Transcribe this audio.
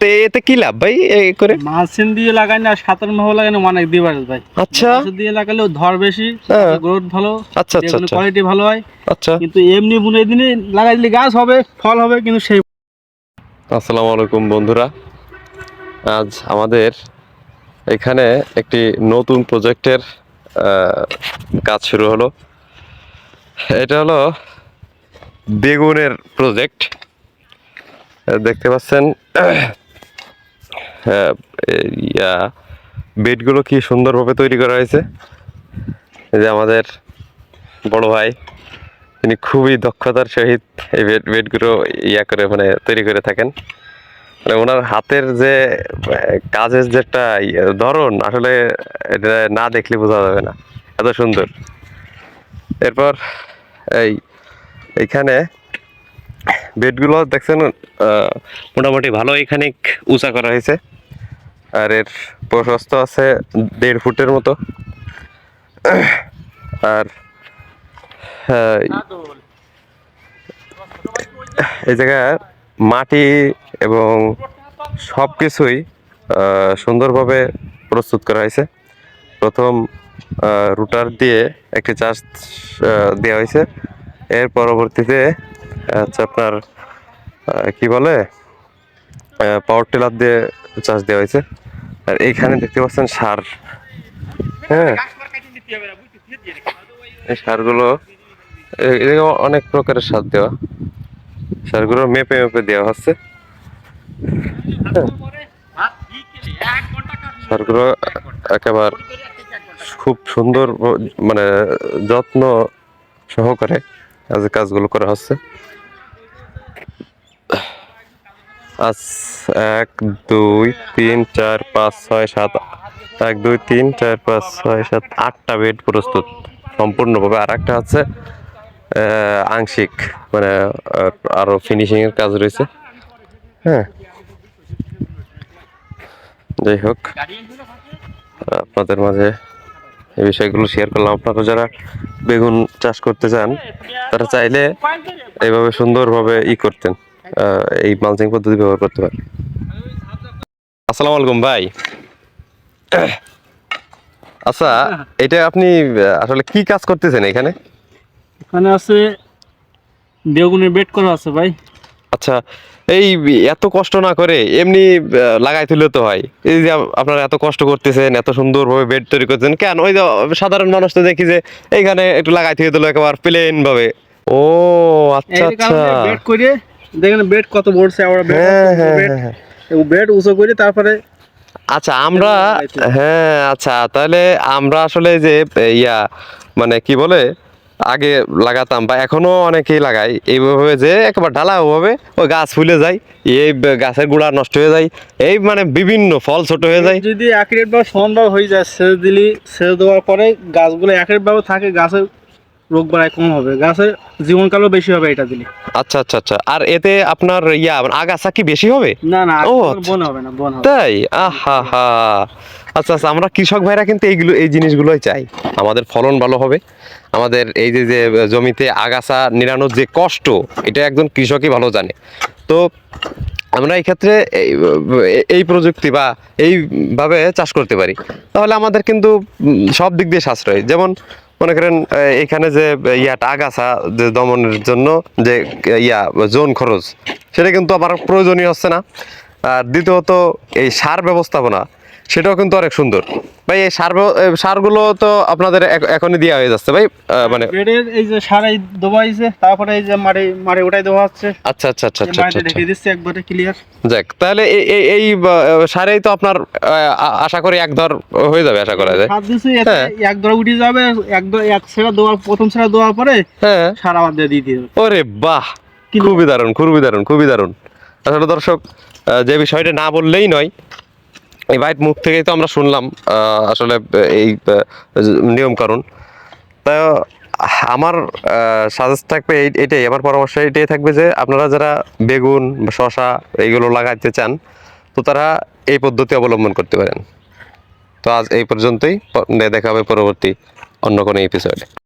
তো এতে কি লাভ ভাই এই করে? মালচিন দিয়ে লাগাই না সাতান্ন ভাবে লাগাই না অনেক দিবার ভাই। আচ্ছা। দিয়ে লাগালেও ধর বেশি হ্যাঁ। গ্রোথ ভালো আচ্ছা আচ্ছা আচ্ছা। কোয়ালিটি ভালো হয়। আচ্ছা। কিন্তু এমনি বুনে দিনে লাগাই দিলে গাছ হবে ফল হবে কিন্তু সেই আসসালামু আলাইকুম বন্ধুরা। আজ আমাদের এখানে একটি নতুন প্রজেক্টের আহ, কাজ শুরু হলো। এটা হলো বেগুনের প্রজেক্ট। দেখতে পাচ্ছেন ইয়া বেডগুলো কি সুন্দরভাবে তৈরি করা হয়েছে? যে আমাদের বড় ভাই তিনি খুবই দক্ষতার সহিত এই বেড বেডগুলো ইয়া করে মানে তৈরি করে থাকেন। মানে ওনার হাতের যে কাজের যে একটা ইয়ে, ধরন আসলে এটা না দেখলে বোঝা যাবে না। এত সুন্দর। এরপর এই এইখানে বেডগুলো দেখছেন মোটামুটি ভালো এখানে উঁচা করা হয়েছে। আর এর প্রশস্ত আছে দেড় ফুটের মতো। আর এই জায়গায় মাটি এবং সব কিছুই সুন্দরভাবে প্রস্তুত করা হয়েছে। প্রথম রুটার দিয়ে একটি আহ, দেওয়া হয়েছে। এর পরবর্তীতে হচ্ছে আপনার কি বলে পাওয়ার টিলার দিয়ে চাষ দেওয়া হয়েছে। আর এইখানে দেখতে পাচ্ছেন সার। হ্যাঁ। এই সারগুলো, এ- এদিকে অনেক প্রকারের সার দেওয়া। সারগুলো মেপে মেপে দেওয়া হচ্ছে। সারগুলো একেবারে খুব সুন্দর মানে যত্ন সহকারে আজ কাজগুলো করা হচ্ছে। এক দুই তিন চার পাঁচ ছয় সাত এক দুই তিন চার পাঁচ ছয় সাত আটটা বেড প্রস্তুত। সম্পূর্ণভাবে আর একটা হচ্ছে আংশিক মানে আহ, আরও ফিনিশিং এর কাজ রয়েছে। হ্যাঁ। যাই হোক আপনাদের মাঝে এই বিষয়গুলো শেয়ার করলাম। আপনারা যারা বেগুন চাষ করতে চান, তারা চাইলে এইভাবে সুন্দরভাবে ই করতেন এই মালচিং পদ্ধতি ব্যবহার করতে পারেন। আসসালামু আলাইকুম ভাই। আচ্ছা এটা আপনি আসলে কি কাজ করতেছেন এখানে? এখানে আছে, বেগুনের বেড করা আছে ভাই। আচ্ছা এই এত কষ্ট না করে এমনি লাগাই তুলে তো হয়। এই যে আপনারা এত কষ্ট করতেছেন এত সুন্দরভাবে বেড তৈরি করতেছেন কেন? ওই যে সাধারণ মানুষ তো দেখি যে এইখানে একটু লাগাই তুলে দিল একেবারে প্লেন ভাবে ও আচ্ছা আচ্ছা। বেড করে দেখেন বেড কত বড়ছে আমরা বেড হ্যাঁ হ্যাঁ হ্যাঁ, হ্যাঁ। বেড উঁচু করে তারপরে আচ্ছা আমরা হ্যাঁ আচ্ছা তাহলে আমরা আসলে যে ইয়া মানে কি বলে আগে লাগাতাম বা এখনও অনেকেই লাগাই এইভাবে যে একবার ঢালা ওভাবে ওই গাছ ফুলে যায়, এই গাছের গুঁড়া নষ্ট হয়ে যায়, এই মানে বিভিন্ন ফল ছোট হয়ে যায়। যদি অ্যাকুরেট বা সমান হয়ে যায়, সেচ দিলি, সেচ দেওয়ার পরে গাছগুলো অ্যাকুরেট ভাবে থাকে, গাছের রোগ বাড়ায় কম হবে। গাছের জীবনকালও বেশি হবে এটা দিলে। আচ্ছা আচ্ছা আচ্ছা। আর এতে আপনার ইয়া আগাছা কি বেশি হবে? না না ও, আচ্ছা। বন হবে না বন হবে। তাই? আহা হা। আচ্ছা আচ্ছা আমরা কৃষক ভাইরা কিন্তু এইগুলো এই জিনিসগুলোই চাই। আমাদের ফলন ভালো হবে। আমাদের এই যে যে জমিতে আগাছা নিরানোর যে কষ্ট এটা একজন কৃষকই ভালো জানে। তো আমরা এই ক্ষেত্রে এই- এই প্রযুক্তি বা এইভাবে চাষ করতে পারি। তাহলে আমাদের কিন্তু সব দিক দিয়ে সাশ্রয়। যেমন মনে করেন এখানে যে ইয়াটা আগাছা যে দমনের জন্য যে ইয়া, জোন খরচ, সেটা কিন্তু আবার প্রয়োজনীয় হচ্ছে না। আর দ্বিতীয়ত, এই সার ব্যবস্থাপনা সেটাও কিন্তু অনেক সুন্দর। ভাই এই সার সারগুলো তো আপনাদের এখনই দেওয়া হয়ে যাচ্ছে ভাই মানে বেডের এই যে সারাই দেওয়া হয়েছে তারপরে এই যে মাটি মাটি ওটাই দেওয়া হচ্ছে। আচ্ছা আচ্ছা আচ্ছা আচ্ছা আচ্ছা। রেখে দিচ্ছে একবারে ক্লিয়ার যাক তাহলে এই এই এই সারেই তো আপনার আশা করি এক ধর হয়ে যাবে আশা করা যায়। দিচ্ছে এতে হ্যাঁ। এক দর উঠে যাবে এক দর এক সেরা দেওয়ার প্রথম সেরা দেওয়ার পরে হ্যাঁ। সার আবার দিয়ে দিয়ে ওরে বাহ! কি খুবই দারুণ খুবই দারুণ খুবই দারুণ। আসলে দর্শক যে বিষয়টা না বললেই নয় এই বাইট মুখ থেকেই তো আমরা শুনলাম আসলে এই নিয়ম কারণ। তা, আমার সাজেস্ট থাকবে এই- এটাই। আমার পরামর্শ এটাই থাকবে যে, আপনারা যারা বেগুন শশা এইগুলো লাগাইতে চান, তো তারা এই পদ্ধতি অবলম্বন করতে পারেন। তো আজ এই পর্যন্তই। দেখা হবে পরবর্তী অন্য কোনো এপিসোডে